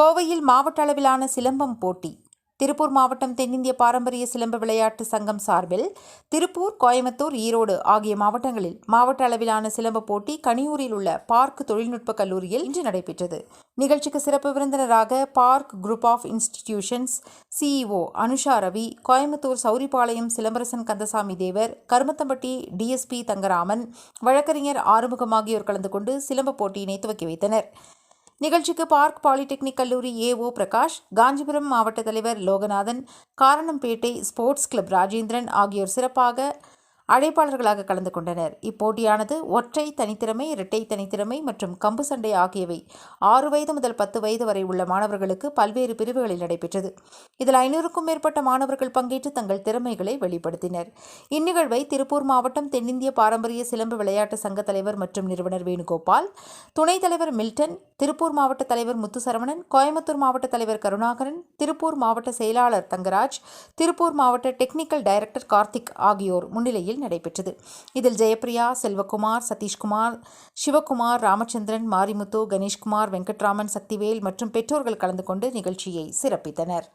கோவையில் மாவட்ட அளவிலான சிலம்பம் போட்டி. திருப்பூர் மாவட்டம் தென்னிந்திய பாரம்பரிய சிலம்ப விளையாட்டு சங்கம் சார்பில் திருப்பூர் கோயம்புத்தூர் ஈரோடு ஆகிய மாவட்டங்களில் மாவட்ட அளவிலான சிலம்ப போட்டி கனியூரில் உள்ள பார்க் தொழில்நுட்ப கல்லூரியில் இன்று நடைபெற்றது. நிகழ்ச்சிக்கு சிறப்பு விருந்தினராக park group of institutions CEO Anusha Ravi Coimbatore Souripalayam Silambarasan Kandasamy Devar Karumathampatti DSP Thangaraman வழக்கறிஞர் ஆறுமுகம் ஆகியோர் கலந்து கொண்டு சிலம்ப போட்டியினை துவக்கி வைத்தனர். நிகழ்ச்சிக்கு பார்க் பாலிடெக்னிக் கல்லூரி ஏஓ பிரகாஷ் காஞ்சிபுரம் மாவட்ட தலைவர் லோகநாதன் காரணம்பேட்டை ஸ்போர்ட்ஸ் கிளப் ராஜேந்திரன் ஆகியோர் சிறப்பாக அழைப்பாளர்களாக கலந்து கொண்டனர். இப்போட்டியானது ஒற்றை தனித்திறமை இரட்டை தனித்திறமை மற்றும் கம்பு சண்டை ஆகியவை ஆறு வயது முதல் பத்து வயது வரை உள்ள மாணவர்களுக்கு பல்வேறு பிரிவுகளில் நடைபெற்றது. இதில் ஐநூறுக்கும் மேற்பட்ட மாணவர்கள் பங்கேற்று தங்கள் திறமைகளை வெளிப்படுத்தினர். இந்நிகழ்வை திருப்பூர் மாவட்டம் தென்னிந்திய பாரம்பரிய சிலம்பு விளையாட்டு சங்க தலைவர் மற்றும் நிறுவனர் வேணுகோபால் துணைத் தலைவர் மில்டன் திருப்பூர் மாவட்ட தலைவர் முத்துசரவணன் கோயம்புத்தூர் மாவட்ட தலைவர் கருணாகரன் திருப்பூர் மாவட்ட செயலாளர் தங்கராஜ் திருப்பூர் மாவட்ட டெக்னிக்கல் டைரக்டர் கார்த்திக் ஆகியோர் முன்னிலையில் நடைபெற்றது. இதில் ஜெயப்பிரியா செல்வகுமார் சதீஷ்குமார் சிவகுமார் ராமச்சந்திரன் மாரிமுத்து கணேஷ்குமார் வெங்கட்ராமன் சக்திவேல் மற்றும் பெற்றோர்கள் கலந்து கொண்டு நிகழ்ச்சியை சிறப்பித்தனர்.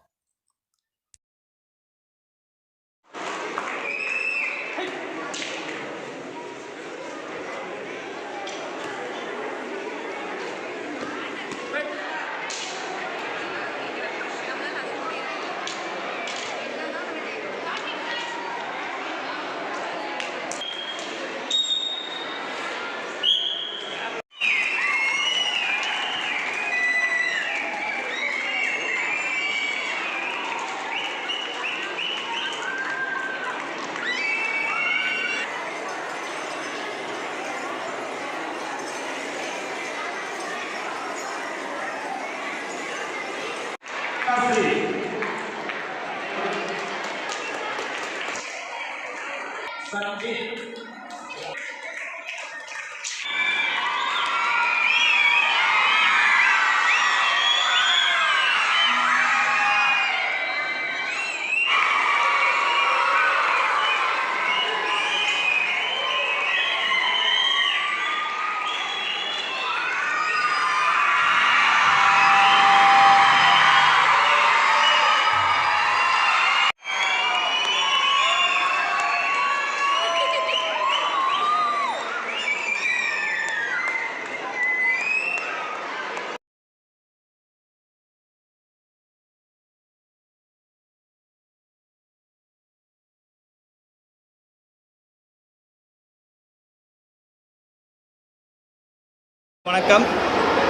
संगीत வணக்கம்.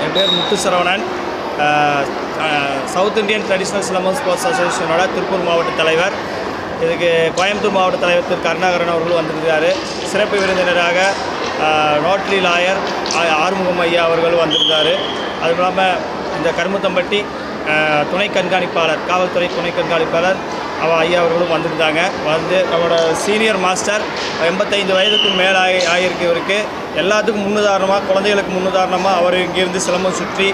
என் பேர் Muthu Saravanan. South Indian traditional silambam sports அசோசியேஷனோட Tiruppur மாவட்ட தலைவர். இதுக்கு கோயம்புத்தூர் மாவட்ட தலைவர் திரு. கருணாகரன் அவர்கள் வந்திருந்தார் சிறப்பு விருந்தினராக அஹ், நோட்டரி லாயர் ஆறுமுகம் ஐயா அவர்கள் வந்திருந்தார் அதுவும் இல்லாமல் இந்த கருமுத்தம்பட்டி துணை கண்காணிப்பாளர் காவல்துறை துணை கண்காணிப்பாளர் அவ ஐயா அவர்களும் வந்திருந்தாங்க. வந்து நம்மளோட சீனியர் மாஸ்டர் எண்பத்தைந்து வயதுக்கும் மேலே ஆகி ஆகியிருக்கு இவருக்கு எல்லாத்துக்கும் முன்னுதாரணமாக குழந்தைகளுக்கு முன்னுதாரணமாக அவர் இங்கேருந்து சிலம்பம் சுற்றி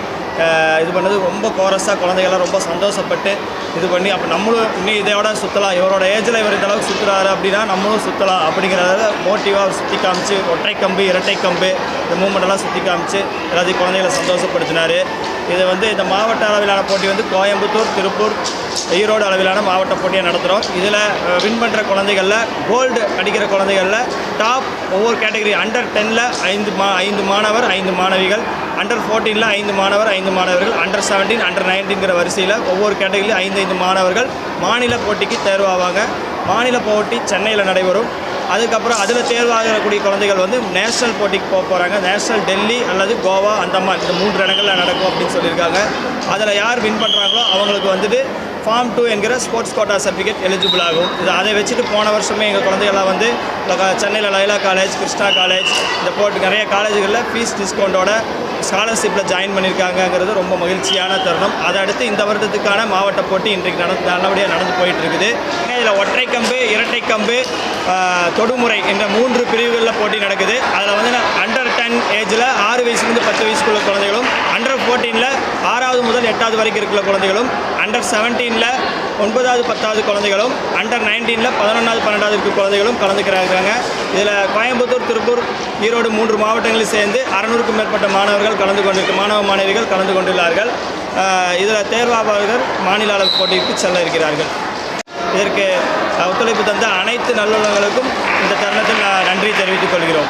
இது பண்ணது. ரொம்ப கோரஸாக குழந்தைகள்லாம் ரொம்ப சந்தோஷப்பட்டு இது பண்ணி அப்போ நம்மளும் இன்னும் இதோட சுற்றலாம் இவரோட ஏஜில் இவர் இந்தளவுக்கு சுற்றுறாரு அப்படின்னா நம்மளும் சுற்றலாம் அப்படிங்கிறத மோட்டிவாக சுற்றி காமிச்சு ஒற்றை கம்பு இரட்டை கம்பு இந்த மூமெண்ட்டெல்லாம் சுற்றி காமிச்சு எல்லாத்தையும் குழந்தைகளை சந்தோஷப்படுத்தினார். இது வந்து இந்த மாவட்ட அளவிலான போட்டி வந்து கோயம்புத்தூர் திருப்பூர் ஈரோடு அளவிலான மாவட்ட போட்டியை நடத்துகிறோம் இதில் வின் பண்ணுற குழந்தைகளில் கோல்டு அடிக்கிற குழந்தைகளில் டாப் ஒவ்வொரு கேட்டகரி அண்டர் டெனில் ஐந்து மா ஐந்து மாணவர் ஐந்து மாணவிகள். அண்டர் ஃபோர்டீனில் ஐந்து மாணவர் ஐந்து மாணவர்கள். அண்டர் செவன்டீன் அண்டர் நைன்டீன்கிற வரிசையில் ஒவ்வொரு கேட்டகரியிலும் ஐந்து ஐந்து மாணவர்கள் மாநில போட்டிக்கு தேர்வாவாங்க. மாநில போட்டி சென்னையில் நடைபெறும். அதுக்கப்புறம் அதில் தேர்வாகக்கூடிய குழந்தைகள் வந்து நேஷனல் போட்டிக்கு போக போகிறாங்க நேஷனல் டெல்லி அல்லது கோவா அந்தமான். இந்த மூன்று இடங்களில் நடக்கும் அப்படின்னு சொல்லியிருக்காங்க. அதில் யார் வின் பண்ணுறாங்களோ அவங்களுக்கு வந்துட்டு ஃபார்ம் டூ என்கிற ஸ்போர்ட்ஸ் கோட்டா சர்டிஃபிகேட் எலிஜிபிள் ஆகும். இது அதை வச்சுட்டு போன வருஷமே எங்கள் குழந்தைகள்லாம் வந்து சென்னையில் லைலா காலேஜ் கிருஷ்ணா காலேஜ் இந்த போட்டு நிறைய காலேஜுகளில் ஃபீஸ் டிஸ்கவுண்ட்டோட ஸ்காலர்ஷிப்பில் ஜாயின் பண்ணியிருக்காங்கங்கிறது ரொம்ப மகிழ்ச்சியான தருணம். அதை அடுத்து இந்த வருடத்துக்கான மாவட்ட போட்டி இன்றைக்கு நடந்து நல்லபடியாக நடந்து போயிட்டு இருக்குது இதில் ஒற்றை கம்பு இரட்டை கம்பு தொடுமுறை என்ற மூன்று பிரிவுகளில் போட்டி நடக்குது. அதில் வந்து அண்டர் டென் ஏஜில் வயசுலேருந்து பத்து வயசுக்குள்ள குழந்தைகளும் அண்டர் ஃபோர்டீனில் ஆறாவது முதல் எட்டாவது வரைக்கும் இருக்கிற குழந்தைகளும் அண்டர் செவன்டீனில் ஒன்பதாவது பத்தாவது குழந்தைகளும் அண்டர் நைன்டீனில் பதினொன்றாவது பன்னெண்டாவது இருக்கிற குழந்தைகளும் கலந்துக்கிறாங்க இதில் கோயம்புத்தூர் திருப்பூர் ஈரோடு மூன்று மாவட்டங்களில் சேர்ந்து அறநூறுக்கும் மேற்பட்ட மாணவர்கள் கலந்து கொண்டிருக்க மாணவ மாணவிகள் கலந்து கொண்டுள்ளார்கள். இதில் தேர்வாளர்கள் மாநில அளவு போட்டிக்கு செல்ல இருக்கிறார்கள். இதற்கு ஒத்துழைப்பு தந்த அனைத்து நல்லுள்ளங்களுக்கும் இந்த தருணத்தில் நான் நன்றி தெரிவித்துக் கொள்கிறோம்.